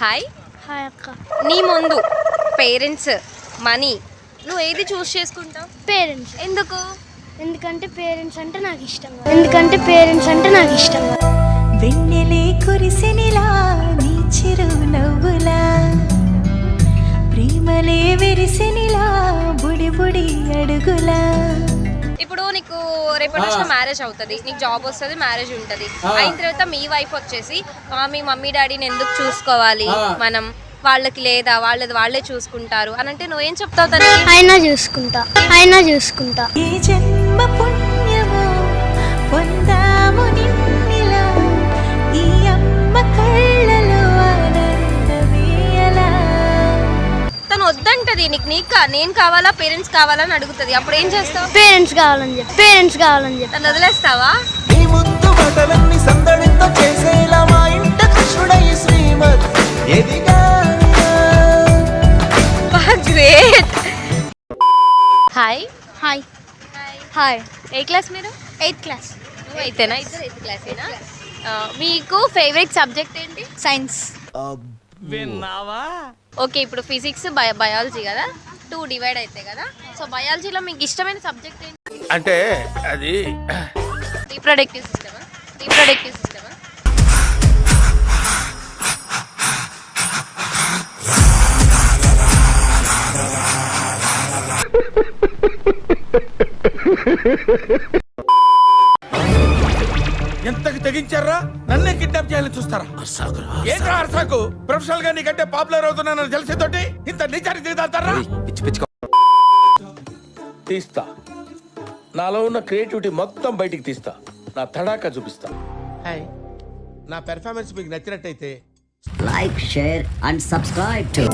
Hi hi అక్క. నీ ముందు పేరెంట్స్ మనీ నువ్వు ఏది చూస్ చేసుకుంటావు? పేరెంట్స్ ఎందుకు? ఎందుకంటే పేరెంట్స్ అంటే నాకు ఇష్టం. ఎందుకంటే పేరెంట్స్ అంటే నాకు ఇష్టం. వెన్నెలే కురిసెనిలా నీ చిరు నవ్వులా. ప్రేమలే విరిసెనిలా రేపటి నుంచి మ్యారేజ్ అవుతుంది. నీకు జాబ్ వస్తుంది మ్యారేజ్ ఉంటుంది. అయిన తర్వాత మీ వైఫ్ వచ్చేసి "ఆ, మీ మమ్మీ డాడీని ఎందుకు చూసుకోవాలి? మనం వాళ్ళకి లేదా? వాళ్ళది వాళ్ళే చూసుకుంటారు. అని అంటే నువ్వేం చెప్తావు తనకి? అయినా చూసుకుంటా. అయినా చూసుకుంటా. ఏ జన్మ పుణ్యమో? నీకు కా- నేను కావాలా పేరెంట్స్ కావాలా అని అడుగుతుంది. అప్పుడు ఏం చేస్తావు? పేరెంట్స్ కావాలని చెప్పి పేరెంట్స్ కావాలని చెప్పి. తను వదిలేస్తావా? నీ ముద్దు బటలన్నీ సందడితో చేసేలా మా ఇంట కృష్ణుడై శ్రీమద్ ఎదిగా great. Hi. Hi. Hi. Hi ఏ క్లాస్ మీరు? Eighth class. నువ్వు అయితేనా? ఇద్దరు ఎయిత్ క్లాసేనా? మీకు ఫేవరెట్ సబ్జెక్ట్ ఏంటి? సైన్స్. ఓకే ఇప్పుడు ఫిజిక్స్ బయ బయాలజీ కదా? టూ డివైడ్ అవుతాయి కదా? సో బయాలజీలో మీకు ఇష్టమైన సబ్జెక్ట్ ఏంటి? అంటే అది రీప్రొడక్టివ్ సిస్టమా రీప్రొడక్టివ్ సిస్టమా ఎంతకి తెగించారా? నన్నే కిడ్నాప్ చేయాలని చూస్తారా? ఏంట్రా అర్సాకు? ప్రొఫెషనల్గా నీకంటే పాపులర్ అవుతున్నానని తెలిసేతోటి ఇంత నిజానికి దిగుతారా తీస్తా. నాలో ఉన్న క్రియేటివిటీ మొత్తం బయటికి తీస్తా. నా తడాకా చూపిస్తా. హాయ్. నా పెర్ఫార్మెన్స్ మీకు నచ్చినట్టయితే like, share, and subscribe to